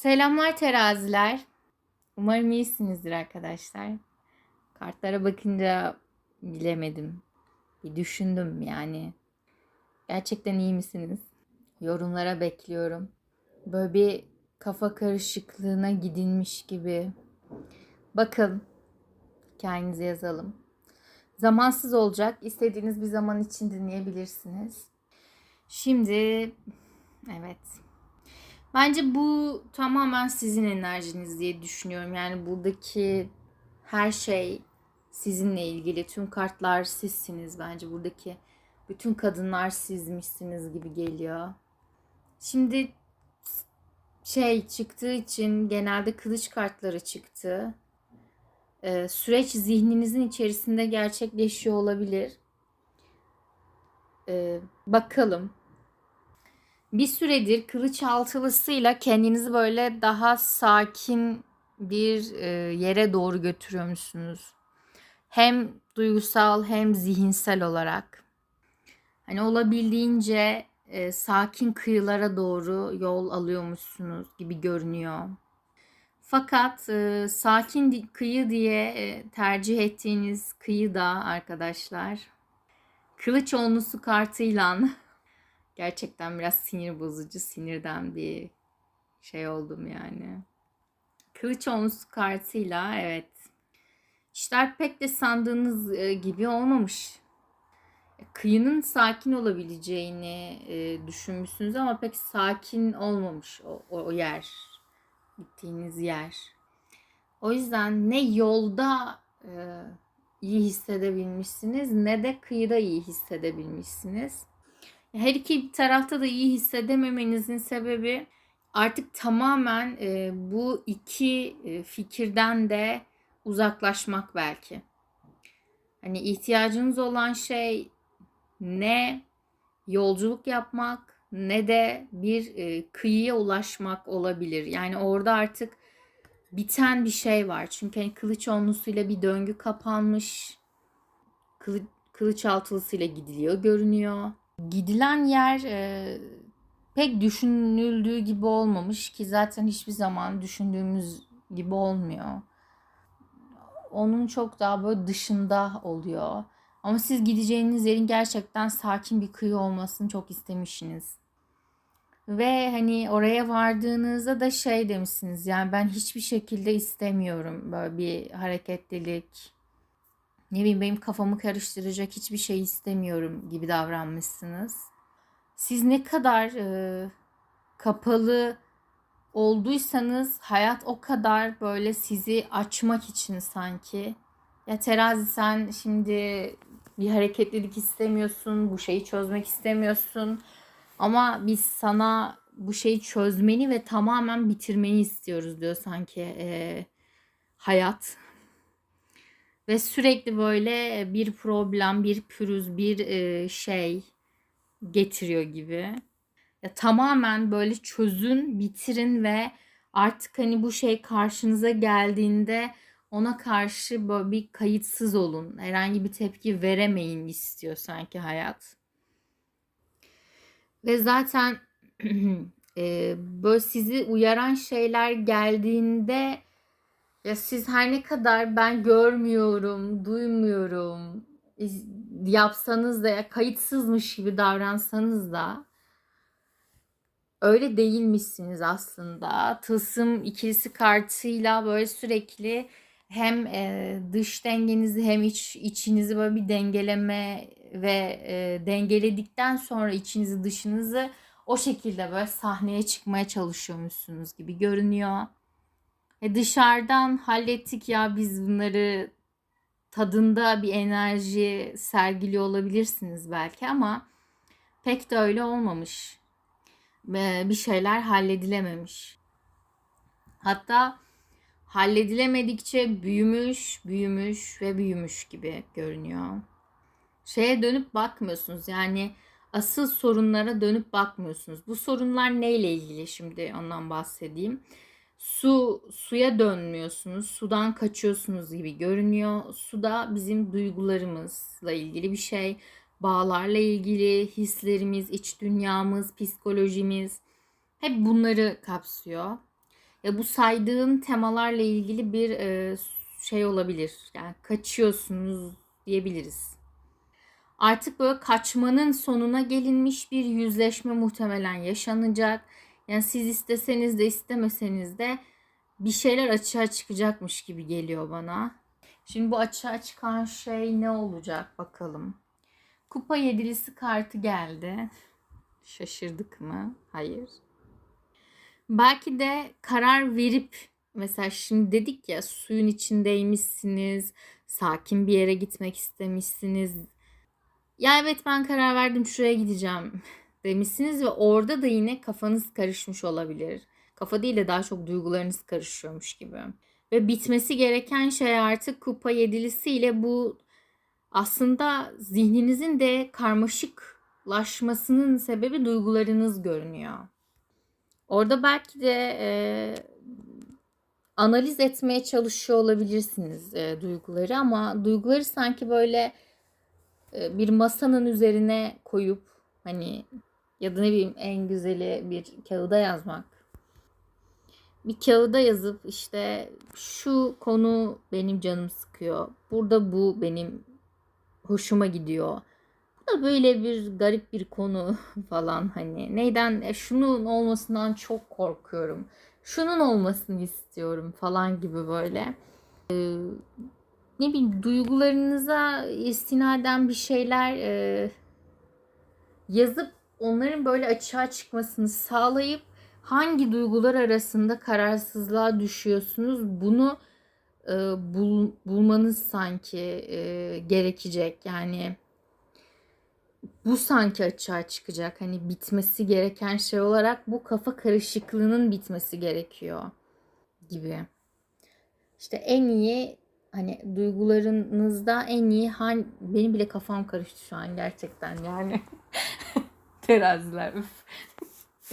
Selamlar teraziler. Umarım iyisinizdir arkadaşlar. Kartlara bakınca bilemedim. Bir düşündüm yani. Gerçekten iyi misiniz? Yorumlara bekliyorum. Böyle bir kafa karışıklığına gidilmiş gibi. Bakalım. Hikayenizi yazalım. Zamansız olacak. İstediğiniz bir zaman için dinleyebilirsiniz. Şimdi evet. Bence bu tamamen sizin enerjiniz diye düşünüyorum. Yani buradaki her şey sizinle ilgili. Tüm kartlar sizsiniz bence. Buradaki bütün kadınlar sizmişsiniz gibi geliyor. Şimdi şey çıktığı için genelde kılıç kartları çıktı. Ee, süreç zihninizin içerisinde gerçekleşiyor olabilir. Ee, bakalım bir süredir kılıç altılısıyla kendinizi böyle daha sakin bir e, yere doğru götürüyormuşsunuz. Hem duygusal hem zihinsel olarak. Hani olabildiğince e, sakin kıyılara doğru yol alıyormuşsunuz gibi görünüyor. Fakat e, sakin kıyı diye e, tercih ettiğiniz kıyı da arkadaşlar kılıç onlusu kartıyla Gerçekten biraz sinir bozucu, sinirden bir şey oldum yani. Kılıç onlusu kartıyla evet. İşler pek de sandığınız e, gibi olmamış. Kıyının sakin olabileceğini e, düşünmüşsünüz ama pek sakin olmamış o, o, yer. Gittiğiniz yer. O yüzden ne yolda e, iyi hissedebilmişsiniz ne de kıyıda iyi hissedebilmişsiniz. Her iki tarafta da iyi hissedememenizin sebebi artık tamamen e, bu iki e, fikirden de uzaklaşmak belki. Hani ihtiyacınız olan şey ne yolculuk yapmak ne de bir e, kıyıya ulaşmak olabilir. Yani orada artık biten bir şey var. Çünkü hani kılıç onlusuyla bir döngü kapanmış. Kılı, kılıç altılısıyla gidiliyor görünüyor gidilen yer e, pek düşünüldüğü gibi olmamış ki zaten hiçbir zaman düşündüğümüz gibi olmuyor. Onun çok daha böyle dışında oluyor. Ama siz gideceğiniz yerin gerçekten sakin bir kıyı olmasını çok istemişsiniz. Ve hani oraya vardığınızda da şey demişsiniz yani ben hiçbir şekilde istemiyorum böyle bir hareketlilik, ne bileyim benim kafamı karıştıracak hiçbir şey istemiyorum gibi davranmışsınız. Siz ne kadar e, kapalı olduysanız hayat o kadar böyle sizi açmak için sanki. Ya terazi sen şimdi bir hareketlilik istemiyorsun, bu şeyi çözmek istemiyorsun. Ama biz sana bu şeyi çözmeni ve tamamen bitirmeni istiyoruz diyor sanki e, hayat. Ve sürekli böyle bir problem, bir pürüz, bir e, şey getiriyor gibi. Ya tamamen böyle çözün, bitirin ve artık hani bu şey karşınıza geldiğinde ona karşı böyle bir kayıtsız olun. Herhangi bir tepki veremeyin istiyor sanki hayat. Ve zaten e, böyle sizi uyaran şeyler geldiğinde ya siz her ne kadar ben görmüyorum, duymuyorum yapsanız da ya kayıtsızmış gibi davransanız da öyle değilmişsiniz aslında. Tılsım ikilisi kartıyla böyle sürekli hem e, dış dengenizi hem iç içinizi böyle bir dengeleme ve e, dengeledikten sonra içinizi dışınızı o şekilde böyle sahneye çıkmaya çalışıyormuşsunuz gibi görünüyor. E dışarıdan hallettik ya biz bunları tadında bir enerji sergiliyor olabilirsiniz belki ama pek de öyle olmamış. Bir şeyler halledilememiş. Hatta halledilemedikçe büyümüş, büyümüş ve büyümüş gibi görünüyor. Şeye dönüp bakmıyorsunuz. Yani asıl sorunlara dönüp bakmıyorsunuz. Bu sorunlar neyle ilgili şimdi ondan bahsedeyim su suya dönmüyorsunuz. Sudan kaçıyorsunuz gibi görünüyor. Su da bizim duygularımızla ilgili bir şey. Bağlarla ilgili hislerimiz, iç dünyamız, psikolojimiz hep bunları kapsıyor. Ya bu saydığım temalarla ilgili bir e, şey olabilir. Yani kaçıyorsunuz diyebiliriz. Artık böyle kaçmanın sonuna gelinmiş bir yüzleşme muhtemelen yaşanacak. Yani siz isteseniz de istemeseniz de bir şeyler açığa çıkacakmış gibi geliyor bana. Şimdi bu açığa çıkan şey ne olacak bakalım. Kupa yedilisi kartı geldi. Şaşırdık mı? Hayır. Belki de karar verip mesela şimdi dedik ya suyun içindeymişsiniz, sakin bir yere gitmek istemişsiniz. Ya evet ben karar verdim şuraya gideceğim demişsiniz ve orada da yine kafanız karışmış olabilir. Kafa değil de daha çok duygularınız karışıyormuş gibi. Ve bitmesi gereken şey artık kupa yedilisiyle bu aslında zihninizin de karmaşıklaşmasının sebebi duygularınız görünüyor. Orada belki de e, analiz etmeye çalışıyor olabilirsiniz e, duyguları ama duyguları sanki böyle e, bir masanın üzerine koyup hani ya da ne bileyim en güzeli bir kağıda yazmak. Bir kağıda yazıp işte şu konu benim canım sıkıyor. Burada bu benim hoşuma gidiyor. Bu da böyle bir garip bir konu falan hani. Neyden e, şunun olmasından çok korkuyorum. Şunun olmasını istiyorum falan gibi böyle. Ee, ne bileyim duygularınıza istinaden bir şeyler e, yazıp onların böyle açığa çıkmasını sağlayıp hangi duygular arasında kararsızlığa düşüyorsunuz bunu e, bul, bulmanız sanki e, gerekecek. Yani bu sanki açığa çıkacak. Hani bitmesi gereken şey olarak bu kafa karışıklığının bitmesi gerekiyor gibi. İşte en iyi hani duygularınızda en iyi han benim bile kafam karıştı şu an gerçekten yani teraziler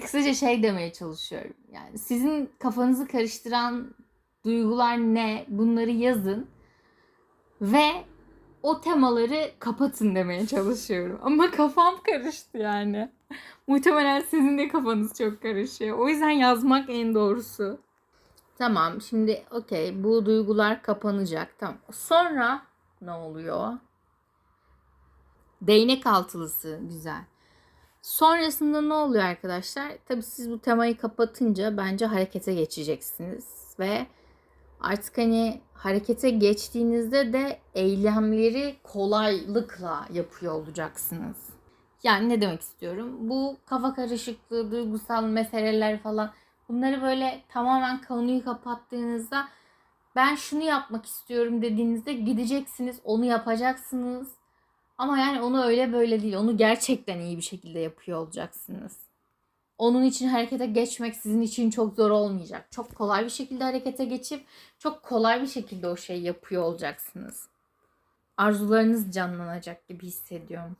kısaca şey demeye çalışıyorum. Yani sizin kafanızı karıştıran duygular ne? Bunları yazın ve o temaları kapatın demeye çalışıyorum. Ama kafam karıştı yani. Muhtemelen sizin de kafanız çok karışıyor. O yüzden yazmak en doğrusu. Tamam şimdi okey bu duygular kapanacak. Tamam. Sonra ne oluyor? Değnek altılısı güzel. Sonrasında ne oluyor arkadaşlar? Tabii siz bu temayı kapatınca bence harekete geçeceksiniz ve artık hani harekete geçtiğinizde de eylemleri kolaylıkla yapıyor olacaksınız. Yani ne demek istiyorum? Bu kafa karışıklığı, duygusal meseleler falan bunları böyle tamamen konuyu kapattığınızda ben şunu yapmak istiyorum dediğinizde gideceksiniz, onu yapacaksınız. Ama yani onu öyle böyle değil. Onu gerçekten iyi bir şekilde yapıyor olacaksınız. Onun için harekete geçmek sizin için çok zor olmayacak. Çok kolay bir şekilde harekete geçip çok kolay bir şekilde o şeyi yapıyor olacaksınız. Arzularınız canlanacak gibi hissediyorum.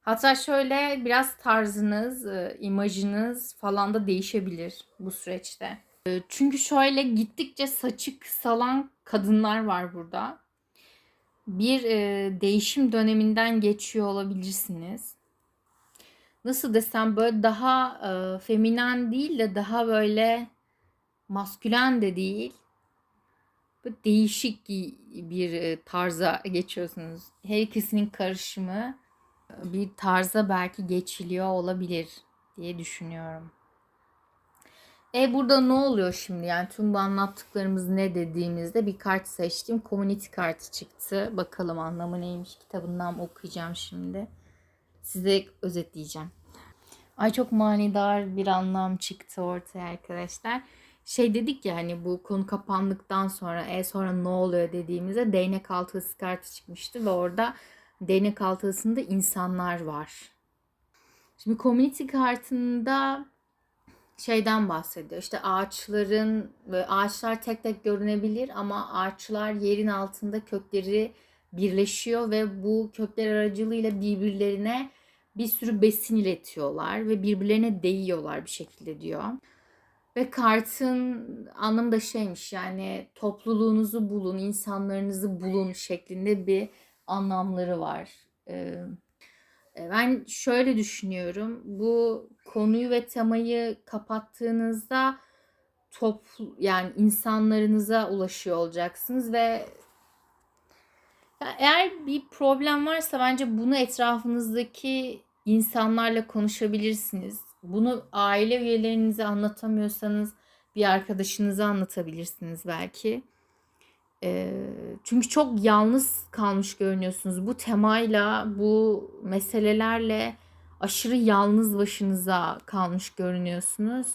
Hatta şöyle biraz tarzınız, e, imajınız falan da değişebilir bu süreçte. E, çünkü şöyle gittikçe saçı kısalan kadınlar var burada. Bir e, değişim döneminden geçiyor olabilirsiniz. Nasıl desem böyle daha e, feminen değil de daha böyle maskülen de değil. Böyle değişik bir e, tarza geçiyorsunuz. Her ikisinin karışımı bir tarza belki geçiliyor olabilir diye düşünüyorum. E burada ne oluyor şimdi? Yani tüm bu anlattıklarımız ne dediğimizde bir kart seçtim. Community kartı çıktı. Bakalım anlamı neymiş kitabından okuyacağım şimdi. Size özetleyeceğim. Ay çok manidar bir anlam çıktı ortaya arkadaşlar. Şey dedik ya hani bu konu kapandıktan sonra e sonra ne oluyor dediğimizde değnek altısı kartı çıkmıştı ve orada değnek altısında insanlar var. Şimdi community kartında şeyden bahsediyor. İşte ağaçların ağaçlar tek tek görünebilir ama ağaçlar yerin altında kökleri birleşiyor ve bu kökler aracılığıyla birbirlerine bir sürü besin iletiyorlar ve birbirlerine değiyorlar bir şekilde diyor. Ve kartın anlamı da şeymiş yani topluluğunuzu bulun, insanlarınızı bulun şeklinde bir anlamları var. Ee, ben şöyle düşünüyorum. Bu konuyu ve temayı kapattığınızda toplu yani insanlarınıza ulaşıyor olacaksınız ve eğer bir problem varsa bence bunu etrafınızdaki insanlarla konuşabilirsiniz. Bunu aile üyelerinize anlatamıyorsanız bir arkadaşınıza anlatabilirsiniz belki. Ee, çünkü çok yalnız kalmış görünüyorsunuz. Bu temayla, bu meselelerle aşırı yalnız başınıza kalmış görünüyorsunuz.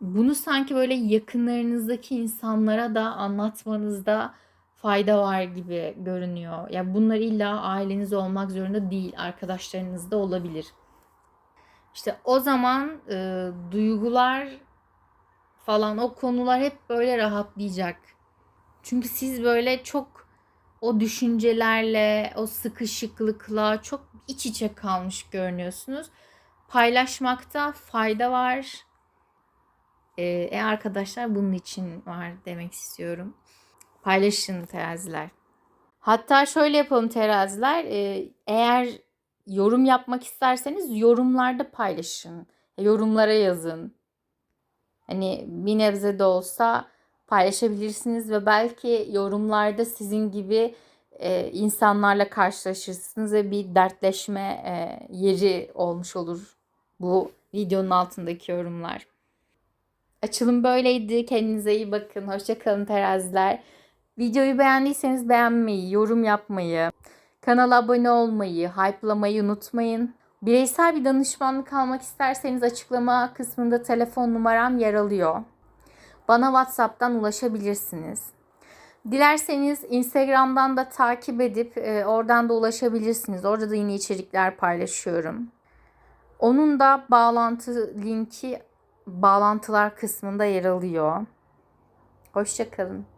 Bunu sanki böyle yakınlarınızdaki insanlara da anlatmanızda fayda var gibi görünüyor. Ya yani bunlar illa aileniz olmak zorunda değil, arkadaşlarınız da olabilir. İşte o zaman e, duygular falan o konular hep böyle rahatlayacak. Çünkü siz böyle çok o düşüncelerle, o sıkışıklıkla çok iç içe kalmış görünüyorsunuz. Paylaşmakta fayda var. Ee, e arkadaşlar bunun için var demek istiyorum. Paylaşın teraziler. Hatta şöyle yapalım teraziler. Ee, eğer yorum yapmak isterseniz yorumlarda paylaşın. Yorumlara yazın. Hani bir nebze de olsa paylaşabilirsiniz ve belki yorumlarda sizin gibi e, insanlarla karşılaşırsınız ve bir dertleşme e, yeri olmuş olur bu videonun altındaki yorumlar. Açılım böyleydi. Kendinize iyi bakın. Hoşçakalın teraziler. Videoyu beğendiyseniz beğenmeyi, yorum yapmayı, kanala abone olmayı, hype'lamayı unutmayın. Bireysel bir danışmanlık almak isterseniz açıklama kısmında telefon numaram yer alıyor. Bana WhatsApp'tan ulaşabilirsiniz. Dilerseniz Instagram'dan da takip edip e, oradan da ulaşabilirsiniz. Orada da yine içerikler paylaşıyorum. Onun da bağlantı linki bağlantılar kısmında yer alıyor. Hoşçakalın.